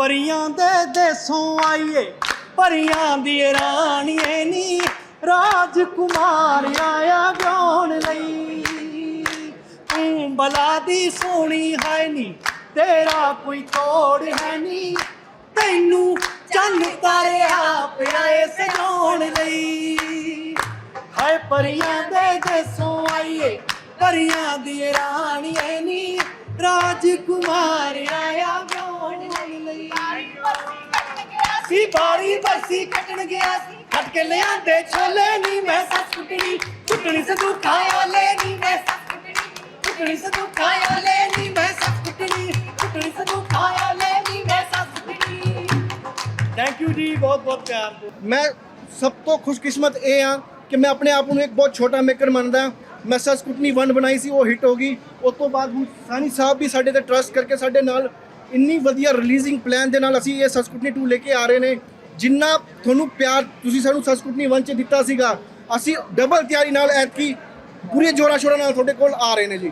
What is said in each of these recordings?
ਪਰੀਆਂ ਦੇ ਦੇਸੋਂ ਆਈਏ ਪਰੀਆਂ ਦੀ ਰਾਣੀਏ ਨੀ, ਰਾਜਕੁਮਾਰ ਆਇਆ ਗਾਉਣ ਲਈ। ਤੂੰ ਬਲਾ ਦੀ ਸੋਹਣੀ ਹੈ ਨੀ, ਤੇਰਾ ਕੋਈ ਤੋੜ ਹੈ ਨੀ, ਤੈਨੂੰ ਚੰਨ ਤਾਰਿਆ ਪਿਆ ਏ ਸਜਾਉਣ ਲਈ। ਹਾਏ ਪਰੀਆਂ ਦੇ ਦੇਸੋਂ ਆਈਏ ਪਰੀਆਂ ਦੀ ਰਾਣੀ ਨੀ, ਰਾਜਕੁਮਾਰ ਆਇਆ ਗਾਉਣ ਸੀ ਬਾਰੀ ਬਰਸੀ ਕੱਟਣ ਗਿਆ ਸੀ। ਕੱਟ ਕੇ ਲਿਆਂਦੇ ਛੋਲੇ ਨੀ ਮੈਂ ਸੱਸ ਕੁੱਟਣੀ। ਕੁੱਟਣੀ ਸਦੂ ਖਾਇਆ ਲੈ ਨੀ ਮੈਂ ਸੱਸ ਕੁੱਟਣੀ। ਕੁੱਟਣੀ ਸਦੂ ਖਾਇਆ ਲੈ ਨੀ ਮੈਂ ਸੱਸ ਕੁੱਟਣੀ। ਕੁੱਟਣੀ ਸਦੂ ਖਾਇਆ ਲੈ ਨੀ ਮੈਂ ਸੱਸ ਕੁੱਟਣੀ। ਥੈਂਕ ਯੂ ਜੀ ਬਹੁਤ ਬਹੁਤ ਪਿਆਰ ਮੈਂ ਸਭ ਤੋਂ ਖੁਸ਼ਕਿਸਮਤ ਇਹ ਆ ਕਿ ਮੈਂ ਆਪਣੇ ਆਪ ਨੂੰ ਇੱਕ ਬਹੁਤ ਛੋਟਾ ਮੇਕਰ ਮੰਨਦਾ। ਮੈਂ ਸਰ ਸਕੂਟਨੀ 1 ਬਣਾਈ ਸੀ ਉਹ ਹਿੱਟ ਹੋ ਗਈ। ਉਸ ਤੋਂ ਬਾਅਦ ਹੁਣ ਸਾਨੀ ਸਾਹਿਬ ਵੀ ਸਾਡੇ ਤੇ ਟਰਸਟ ਕਰਕੇ ਸਾਡੇ ਨਾਲ ਇੰਨੀ ਵਧੀਆ ਰਿਲੀਜ਼ਿੰਗ ਪਲਾਨ ਦੇ ਨਾਲ ਅਸੀਂ ਇਹ ਸਰ 2 ਲੈ ਕੇ ਆ ਰਹੇ ਨੇ। ਜਿੰਨਾ ਤੁਹਾਨੂੰ ਪਿਆਰ, ਤੁਸੀਂ ਸਾਨੂੰ ਸਰ 1 ਚ ਦਿੱਤਾ ਸੀਗਾ, ਅਸੀਂ ਡਬਲ ਤਿਆਰੀ ਨਾਲ ਐਤਕੀ ਪੂਰੇ ਜੋਰਾ ਸ਼ੋਰਾ ਨਾਲ ਤੁਹਾਡੇ ਕੋਲ ਆ ਰਹੇ ਨੇ ਜੀ।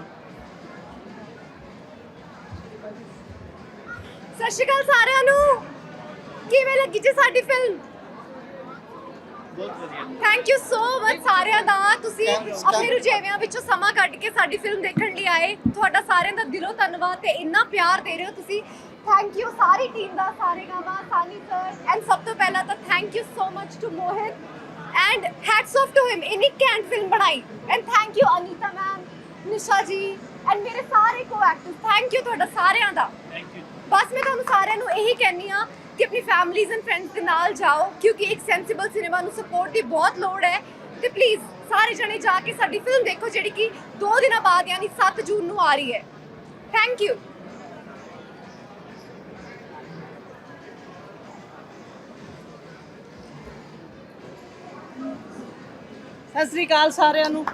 ਸਤਿ ਸ਼੍ਰੀ ਅਕਾਲ ਸਾਰਿਆਂ ਨੂੰ। ਕਿਵੇਂ ਲੱਗੀ ਜੀ ਸਾਡੀ film thank you so much ਸਾਰਿਆਂ ਦਾ। ਤੁਸੀਂ ਆਪਣੇ ਰੁਝੇਵਿਆਂ ਵਿੱਚੋਂ ਸਮਾਂ ਕੱਢ ਕੇ ਸਾਡੀ ਫਿਲਮ ਦੇਖਣ ਲਈ ਆਏ। ਤੁਹਾਡਾ ਸਾਰਿਆਂ ਦਾ ਦਿਲੋਂ ਧੰਨਵਾਦ ਤੇ ਇੰਨਾ ਪਿਆਰ ਦੇ ਰਹੇ ਹੋ ਤੁਸੀਂ। ਥੈਂਕ ਯੂ ਸਾਰੀ ਟੀਮ ਦਾ ਸਾਰੇ ਗਾਮਾ ਸਾਨੀ ਸਰ ਐਂਡ ਸਭ ਤੋਂ ਪਹਿਲਾਂ ਤਾਂ thank you so much to Mohit. And hats off to him ਇਨੀ ਕੈਂਟ ਫਿਲਮ ਬਣਾਈ। And thank you Anita ma'am Nisha ji and ਮੇਰੇ ਸਾਰੇ ਕੋ ਐਕਟਰਸ ਥੈਂਕ ਯੂ ਤੁਹਾਡਾ ਸਾਰਿਆਂ ਦਾ। ਬਸ ਮੈਂ ਤੁਹਾਨੂੰ ਸਾਰਿਆਂ ਨੂੰ ਇਹੀ ਕਹਿੰਨੀ ਆ ਕਿ ਆਪਣੀ ਫੈਮਲੀਜ਼ ਐਂਡ ਫਰੈਂਡਸ ਦੇ ਨਾਲ ਜਾਓ, ਕਿਉਂਕਿ ਇੱਕ ਸੈਂਸਿਬਲ ਸਿਨੇਮਾ ਨੂੰ ਸਪੋਰਟ ਦੀ ਬਹੁਤ ਲੋੜ ਹੈ। ਤੇ ਪਲੀਜ਼ ਸਾਰੇ ਜਣੇ ਜਾ ਕੇ ਸਾਡੀ ਫਿਲਮ ਦੇਖੋ, ਜਿਹੜੀ ਕਿ 2 ਦਿਨਾਂ ਬਾਅਦ ਯਾਨੀ 7 ਜੂਨ ਨੂੰ ਆ ਰਹੀ ਹੈ। ਥੈਂਕ ਯੂ ਸਤਿ ਸ੍ਰੀ ਅਕਾਲ ਸਾਰਿਆਂ ਨੂੰ।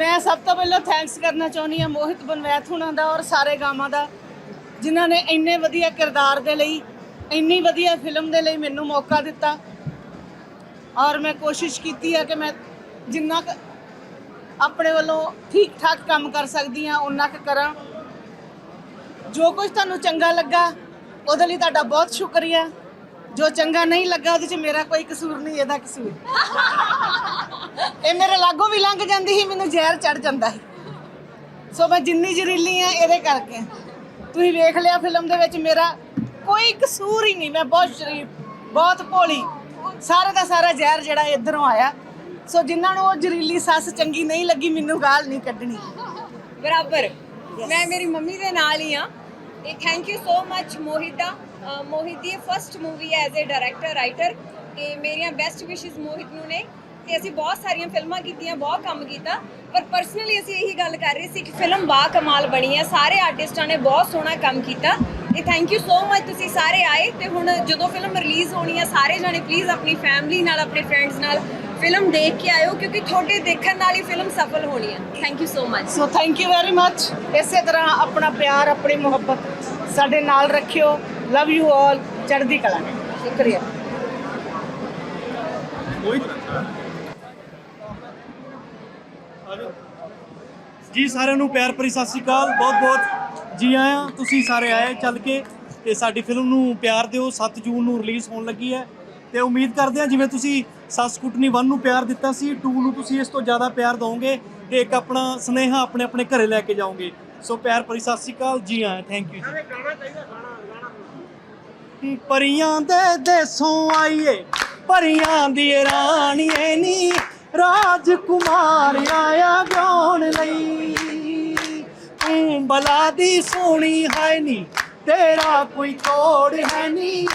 ਮੈਂ ਸਭ ਤੋਂ ਪਹਿਲਾਂ ਥੈਂਕਸ ਕਰਨਾ ਚਾਹੁੰਦੀ ਹਾਂ ਮੋਹਿਤ ਬਨਵੈਤ ਹੁਣਾਂ ਦਾ ਔਰ ਸਾਰੇ ਗਾਵਾਂ ਦਾ, ਜਿਨ੍ਹਾਂ ਨੇ ਇੰਨੇ ਵਧੀਆ ਕਿਰਦਾਰ ਦੇ ਲਈ, ਇੰਨੀ ਵਧੀਆ ਫਿਲਮ ਦੇ ਲਈ ਮੈਨੂੰ ਮੌਕਾ ਦਿੱਤਾ। ਔਰ ਮੈਂ ਕੋਸ਼ਿਸ਼ ਕੀਤੀ ਹੈ ਕਿ ਮੈਂ ਜਿੰਨਾ ਕੁ ਆਪਣੇ ਵੱਲੋਂ ਠੀਕ ਠਾਕ ਕੰਮ ਕਰ ਸਕਦੀ ਹਾਂ ਉਨਾ ਕੁ ਕਰਾਂ। ਜੋ ਕੁਝ ਤੁਹਾਨੂੰ ਚੰਗਾ ਲੱਗਾ, ਉਹਦੇ ਲਈ ਤੁਹਾਡਾ ਬਹੁਤ ਸ਼ੁਕਰੀਆ। ਜੋ ਚੰਗਾ ਨਹੀਂ ਲੱਗਾ ਉਹਦੇ 'ਚ ਮੇਰਾ ਕੋਈ ਕਸੂਰ ਨਹੀਂ ਇਹਦਾ ਕਸੂਰ। ਇਹ ਮੇਰੇ ਲਾਗੋਂ ਵੀ ਲੰਘ ਜਾਂਦੀ ਸੀ ਮੈਨੂੰ ਜ਼ਹਿਰ ਚੜ ਜਾਂਦਾ ਸੀ। ਸੋ ਮੈਂ ਜਿੰਨੀ ਜ਼ਰੀਲੀ ਆ ਇਹਦੇ ਕਰਕੇ। ਤੁਸੀਂ ਵੇਖ ਲਿਆ ਫਿਲਮ ਦੇ ਵਿੱਚ ਮੇਰਾ ਕੋਈ ਕਸੂਰ ਹੀ ਨਹੀਂ ਮੈਂ ਬਹੁਤ ਸ਼ਰੀਫ ਬਹੁਤ ਭੋਲੀ। ਸਾਰੇ ਦਾ ਸਾਰਾ ਜ਼ਹਿਰ ਜਿਹੜਾ ਇਧਰੋਂ ਆਇਆ। ਸੋ ਜਿਨ੍ਹਾਂ ਨੂੰ ਉਹ ਜ਼ਰੀਲੀ ਸੱਸ ਚੰਗੀ ਨਹੀਂ ਲੱਗੀ ਮੈਨੂੰ ਗਾਲ ਨਹੀਂ ਕੱਢਣੀ। ਬਰਾਬਰ। ਮੈਂ ਮੇਰੀ ਮੰਮੀ ਦੇ ਨਾਲ ਹੀ ਆ। ਤੇ thank you so much Mohit. The Mohit the first movie as a director writer ਤੇ ਮੇਰੀਆਂ ਬੈਸਟ ਵਿਸ਼ੇਸ ਮੋਹਿਤ ਨੂੰ ਨੇ। ਤੇ ਅਸੀਂ ਬਹੁਤ ਸਾਰੀਆਂ ਫਿਲਮਾਂ ਕੀਤੀਆਂ, ਬਹੁਤ ਕੰਮ ਕੀਤਾ। ਪਰ ਪਰਸਨਲੀ ਅਸੀਂ ਇਹੀ ਗੱਲ ਕਰ ਰਹੇ ਸੀ ਕਿ ਫਿਲਮ ਬਾ ਕਮਾਲ ਬਣੀ ਹੈ। ਸਾਰੇ ਆਰਟਿਸਟਾਂ ਨੇ ਬਹੁਤ ਸੋਹਣਾ ਕੰਮ ਕੀਤਾ। ਤੇ ਥੈਂਕ ਯੂ ਸੋ ਮਚ ਤੁਸੀਂ ਸਾਰੇ ਆਏ। ਤੇ ਹੁਣ ਜਦੋਂ ਫਿਲਮ ਰਿਲੀਜ਼ ਹੋਣੀ ਹੈ, ਸਾਰੇ ਜਾਣੇ ਪਲੀਜ਼ ਆਪਣੀ ਫੈਮਿਲੀ ਨਾਲ, ਆਪਣੇ ਫਰੈਂਡਸ ਨਾਲ ਫਿਲਮ ਦੇਖ ਕੇ ਆਇਓ, ਕਿਉਂਕਿ ਤੁਹਾਡੇ ਦੇਖਣ ਨਾਲ ਹੀ ਫਿਲਮ ਸਫਲ ਹੋਣੀ ਹੈ। Thank you so much so thank you very much ਇਸੇ ਤਰ੍ਹਾਂ ਆਪਣਾ ਪਿਆਰ, ਆਪਣੀ ਮੁਹੱਬਤ ਸਾਡੇ ਨਾਲ ਰੱਖਿਓ। ਲਵ ਯੂ ਆਲ ਚੜ੍ਹਦੀ ਕਲਾ। ਸ਼ੁਕਰੀਆ। ਜੀ ਸਾਰਿਆਂ ਨੂੰ ਪਿਆਰ ਭਰੀ ਸਤਿ ਸ਼੍ਰੀ ਅਕਾਲ। ਬਹੁਤ ਬਹੁਤ ਜੀ ਆਇਆਂ। ਤੁਸੀਂ ਸਾਰੇ ਆਏ ਚੱਲ ਕੇ ਤੇ ਸਾਡੀ ਫਿਲਮ ਨੂੰ ਪਿਆਰ ਦਿਓ। 7 ਜੂਨ ਨੂੰ ਰਿਲੀਜ਼ ਹੋਣ ਲੱਗੀ ਹੈ। ਤੇ ਉਮੀਦ ਕਰਦੇ ਹਾਂ ਜਿਵੇਂ ਤੁਸੀਂ ਸੱਸ ਕੁੱਟਣੀ 1 ਨੂੰ ਪਿਆਰ ਦਿੱਤਾ ਸੀ 2 ਨੂੰ ਤੁਸੀਂ ਇਸ ਤੋਂ ਜ਼ਿਆਦਾ ਪਿਆਰ ਦਿਓਗੇ ਤੇ ਇੱਕ ਆਪਣਾ ਸੁਨੇਹਾ ਆਪਣੇ ਆਪਣੇ ਘਰੇ ਲੈ ਕੇ ਜਾਓਗੇ। ਸੋ ਪਿਆਰ ਭਰੀ ਸਤਿ ਸ਼੍ਰੀ ਅਕਾਲ। ਜੀ ਆਇਆਂ। ਥੈਂਕ ਯੂ ਜੀ। ਪਰੀਆਂ ਦੇ ਦੇਸੋਂ ਆਈਏ, ਪਰੀਆਂ ਦੀ ਰਾਣੀ ਐ ਨੀ, ਰਾਜਕੁਮਾਰ ਆਇਆ ਗਾਉਣ ਲਈ। ਤੂੰ ਬਲਾ ਦੀ ਸੋਹਣੀ ਹੈ ਨੀ, ਤੇਰਾ ਕੋਈ ਤੋੜ ਹੈ ਨੀ,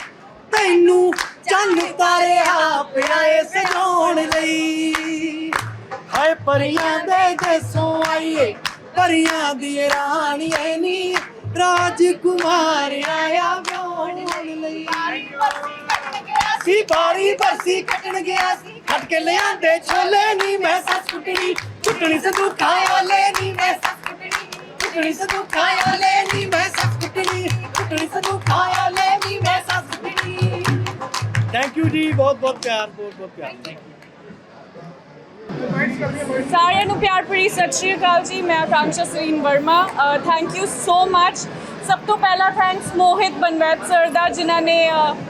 ਤੈਨੂੰ ਚੰਨ ਤਾਰਿਆ ਪਿਆਏ ਸਜਾਉਣ ਲਈ। ਹਾਏ, ਪਰੀਆਂ ਦੇ ਦੇਸੋਂ ਆਈਏ, ਪਰੀਆਂ ਦੀ ਰਾਣੀ ਐ ਨੀ, ਰਾਜਕੁਮਾਰ ਆਇਆ ਲਈ। ਸੀ। ਬਾਰੀ ਬਰਸੀ ਕੱਟਣ ਗਿਆ ਸੀ। ਕੱਟ ਕੇ ਲਿਆਂਦੇ ਛੋਲੇ ਨੀ ਮੈਂ ਸੱਸ ਕੁੱਟਣੀ। ਕੁੱਟਣੀ ਸਦੂ ਖਾਇਆ ਲੈ ਨੀ ਮੈਂ ਸੱਸ ਕੁੱਟਣੀ। ਕੁੱਟਣੀ ਸਦੂ ਖਾਇਆ ਲੈ ਨੀ ਮੈਂ ਸੱਸ ਕੁੱਟਣੀ। ਕੁੱਟਣੀ ਸਦੂ ਖਾਇਆ ਲੈ ਨੀ ਮੈਂ ਸੱਸ ਕੁੱਟਣੀ। ਥੈਂਕ ਯੂ ਜੀ ਬਹੁਤ ਬਹੁਤ ਪਿਆਰ ਬਹੁਤ ਬਹੁਤ ਪਿਆਰ। ਥੈਂਕ ਯੂ ਸਾਰਿਆਂ ਨੂੰ ਪਿਆਰ ਭਰੀ ਸਤਿ ਸ਼੍ਰੀ ਅਕਾਲ ਜੀ ਮੈਂ Akanksha Sareen Verma. Thank you so much ਸਭ ਤੋਂ ਪਹਿਲਾਂ ਥੈਂਕਸ ਮੋਹਿਤ ਬਨਵੈਤ ਸਰ ਦਾ, ਜਿਨ੍ਹਾਂ ਨੇ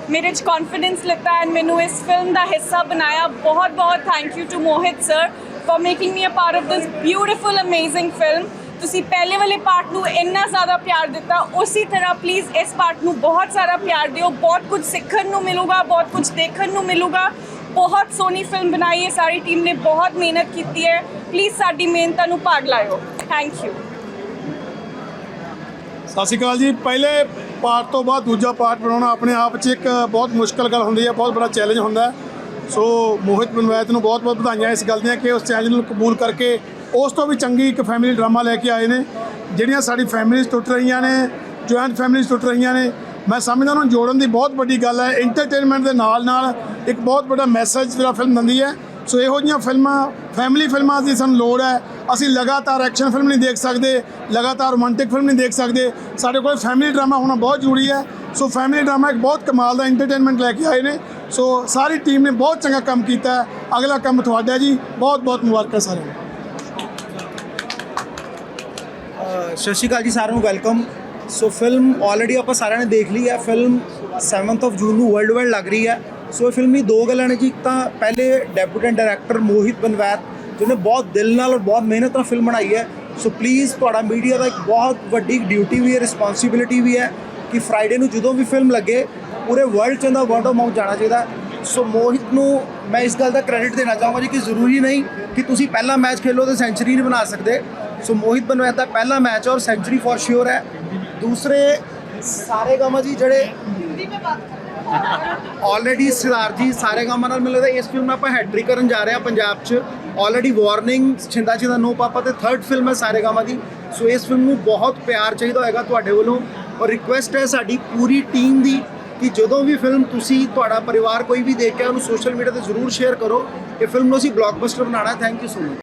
ਮੇਰੇ 'ਚ ਕੌਨਫੀਡੈਂਸ ਲਿੱਤਾ ਐਂਡ ਮੈਨੂੰ ਇਸ ਫਿਲਮ ਦਾ ਹਿੱਸਾ ਬਣਾਇਆ। ਬਹੁਤ ਬਹੁਤ thank you to Mohit sir for making me a part of this beautiful amazing film ਤੁਸੀਂ ਪਹਿਲੇ ਵਾਲੇ ਪਾਰਟ ਨੂੰ ਇੰਨਾ ਜ਼ਿਆਦਾ ਪਿਆਰ ਦਿੱਤਾ, ਉਸੇ ਤਰ੍ਹਾਂ ਪਲੀਜ਼ ਇਸ ਪਾਰਟ ਨੂੰ ਬਹੁਤ ਸਾਰਾ ਪਿਆਰ ਦਿਓ। ਬਹੁਤ ਕੁਝ ਸਿੱਖਣ ਨੂੰ ਮਿਲੂਗਾ, ਬਹੁਤ ਕੁਝ ਦੇਖਣ ਨੂੰ ਮਿਲੂਗਾ। ਬਹੁਤ ਸੋਹਣੀ ਫਿਲਮ ਬਣਾਈ ਹੈ, ਸਾਰੀ ਟੀਮ ਨੇ ਬਹੁਤ ਮਿਹਨਤ ਕੀਤੀ ਹੈ। ਪਲੀਜ਼ ਸਾਡੀ ਮਿਹਨਤਾਂ ਨੂੰ ਭਾਗ ਲਾਇਓ। ਥੈਂਕ ਯੂ ਸਤਿ ਸ਼੍ਰੀ ਅਕਾਲ ਜੀ। ਪਹਿਲੇ ਪਾਰਟ ਤੋਂ ਬਾਅਦ ਦੂਜਾ ਪਾਰਟ ਬਣਾਉਣਾ ਆਪਣੇ ਆਪ 'ਚ ਇੱਕ ਬਹੁਤ ਮੁਸ਼ਕਲ ਗੱਲ ਹੁੰਦੀ ਹੈ, ਬਹੁਤ ਬੜਾ ਚੈਲੰਜ ਹੁੰਦਾ ਸੋ ਮੋਹਿਤ ਬਨਵੈਤ ਨੂੰ ਬਹੁਤ ਬਹੁਤ ਵਧਾਈਆਂ ਇਸ ਗੱਲ ਦੀਆਂ ਕਿ ਉਸ ਚੈਲੰਜ ਨੂੰ ਕਬੂਲ ਕਰਕੇ ਉਸ ਤੋਂ ਵੀ ਚੰਗੀ ਇੱਕ ਫੈਮਿਲੀ ਡਰਾਮਾ ਲੈ ਕੇ ਆਏ ਨੇ। ਜਿਹੜੀਆਂ ਸਾਡੀ ਫੈਮਿਲੀਜ਼ ਟੁੱਟ ਰਹੀਆਂ ਨੇ ਜੁਆਇੰਟ ਫੈਮਿਲੀਜ਼ ਟੁੱਟ ਰਹੀਆਂ ਨੇ, ਮੈਂ ਸਮਝਦਾ ਉਹਨੂੰ ਜੋੜਨ ਦੀ ਬਹੁਤ ਵੱਡੀ ਗੱਲ ਹੈ। ਐਂਟਰਟੇਨਮੈਂਟ ਦੇ ਨਾਲ ਨਾਲ ਇੱਕ ਬਹੁਤ ਵੱਡਾ ਮੈਸੇਜ ਜਿਹੜਾ ਫਿਲਮ ਦਿੰਦੀ ਹੈ। ਸੋ ਇਹੋ ਜਿਹੀਆਂ ਫਿਲਮਾਂ ਫੈਮਿਲੀ ਫਿਲਮਾਂ ਦੀ ਸਾਨੂੰ ਲੋੜ ਹੈ। ਅਸੀਂ ਲਗਾਤਾਰ ਐਕਸ਼ਨ ਫਿਲਮ ਨਹੀਂ ਦੇਖ ਸਕਦੇ, ਲਗਾਤਾਰ ਰੋਮਾਂਟਿਕ ਫਿਲਮ ਨਹੀਂ ਦੇਖ ਸਕਦੇ। ਸਾਡੇ ਕੋਲ ਫੈਮਿਲੀ ਡਰਾਮਾ ਹੋਣਾ ਬਹੁਤ ਜ਼ਰੂਰੀ ਹੈ। ਸੋ ਫੈਮਿਲੀ ਡਰਾਮਾ ਇੱਕ ਬਹੁਤ ਕਮਾਲ ਦਾ ਐਂਟਰਟੇਨਮੈਂਟ ਲੈ ਕੇ ਆਏ ਨੇ। ਸੋ ਸਾਰੀ ਟੀਮ ਨੇ ਬਹੁਤ ਚੰਗਾ ਕੰਮ ਕੀਤਾ ਹੈ। ਅਗਲਾ ਕੰਮ ਤੁਹਾਡਾ ਜੀ। ਬਹੁਤ ਬਹੁਤ ਮੁਬਾਰਕਾਂ ਸਾਰਿਆਂ ਨੂੰ। ਸਤਿ ਸ਼੍ਰੀ ਅਕਾਲ ਜੀ ਸਾਰਿਆਂ ਨੂੰ ਵੈਲਕਮ ਸੋ ਫਿਲਮ ਆਲਰੇਡੀ ਆਪਾਂ ਸਾਰਿਆਂ ਨੇ ਦੇਖ ਲਈ ਹੈ। ਫਿਲਮ 7th ਆਫ ਜੂਨ ਨੂੰ ਵਰਲਡ ਵਾਈਡ ਲੱਗ ਰਹੀ ਹੈ। ਸੋ ਇਹ ਫਿਲਮ ਦੀ ਦੋ ਗੱਲਾਂ ਨੇ ਜੀ। ਇੱਕ ਤਾਂ ਪਹਿਲੇ ਡੈਬਿਊਟੈਂਟ ਡਾਇਰੈਕਟਰ ਮੋਹਿਤ ਬਨਵੈਤ ਜਿਹਨੇ ਬਹੁਤ ਦਿਲ ਨਾਲ ਔਰ ਬਹੁਤ ਮਿਹਨਤ ਨਾਲ ਫਿਲਮ ਬਣਾਈ ਹੈ। ਸੋ ਪਲੀਜ਼ ਤੁਹਾਡਾ ਮੀਡੀਆ ਦਾ ਇੱਕ ਬਹੁਤ ਵੱਡੀ ਡਿਊਟੀ ਵੀ ਹੈ ਰਿਸਪੌਂਸਿਬਿਲਿਟੀ ਵੀ ਹੈ ਕਿ ਫਰਾਈਡੇ ਨੂੰ ਜਦੋਂ ਵੀ ਫਿਲਮ ਲੱਗੇ ਪੂਰੇ ਵਰਲਡ 'ਚ ਇਹਦਾ ਵਰਡ ਆਫ ਮਾਊਥ ਜਾਣਾ ਚਾਹੀਦਾ। ਸੋ ਮੋਹਿਤ ਨੂੰ ਮੈਂ ਇਸ ਗੱਲ ਦਾ ਕ੍ਰੈਡਿਟ ਦੇਣਾ ਚਾਹਾਂਗਾ ਜੀ ਕਿ ਜ਼ਰੂਰੀ ਨਹੀਂ ਕਿ ਤੁਸੀਂ ਪਹਿਲਾ ਮੈਚ ਖੇਲੋ ਤੇ ਸੈਂਚੁਰੀ ਨਹੀਂ ਬਣਾ ਸਕਦੇ। ਸੋ ਮੋਹਿਤ ਬਨਵੈਤ ਦਾ ਪਹਿਲਾ ਮੈਚ ਔਰ ਸੈਂਚੁਰੀ ਫॉर ਸ਼ੋਰ ਹੈ। ਦੂਸਰੇ ਸਾਰੇ ਗਾਮਾ ਜੀ ਜਿਹੜੇ ਆਲਰੇਡੀ ਸਰਦਾਰ ਜੀ ਸਾਰੇ ਗਾਮਾ ਨਾਲ ਮਿਲਦੇ ਇਸ ਫਿਲਮ ਨਾਲ ਆਪਾਂ ਹੈਟ੍ਰਿਕ ਕਰਨ ਜਾ ਰਹੇ ਹਾਂ ਪੰਜਾਬ 'ਚ। Already warning Shinda Shinda no papa ਤੇ ਥਰਡ ਫਿਲਮ ਹੈ ਸਾਰੇ ਗਾਮਾ ਦੀ ਸੋ ਇਸ ਫਿਲਮ ਨੂੰ ਬਹੁਤ ਪਿਆਰ ਚਾਹੀਦਾ ਹੋਏਗਾ ਤੁਹਾਡੇ ਵੱਲੋਂ। ਔਰ ਰਿਕੁਐਸਟ ਹੈ ਸਾਡੀ ਪੂਰੀ ਟੀਮ ਦੀ ਕਿ ਜਦੋਂ ਵੀ ਫਿਲਮ ਤੁਸੀਂ ਤੁਹਾਡਾ ਪਰਿਵਾਰ ਕੋਈ ਵੀ ਦੇਖ ਕੇ ਉਹਨੂੰ ਸੋਸ਼ਲ ਮੀਡੀਆ ਤੇ ਜ਼ਰੂਰ ਸ਼ੇਅਰ ਕਰੋ। ਇਹ ਫਿਲਮ ਨੂੰ ਅਸੀਂ ਬਲੌਕਬਸਟਰ ਬਣਾਉਣਾ ਥੈਂਕ ਯੂ ਸੋ ਮਚ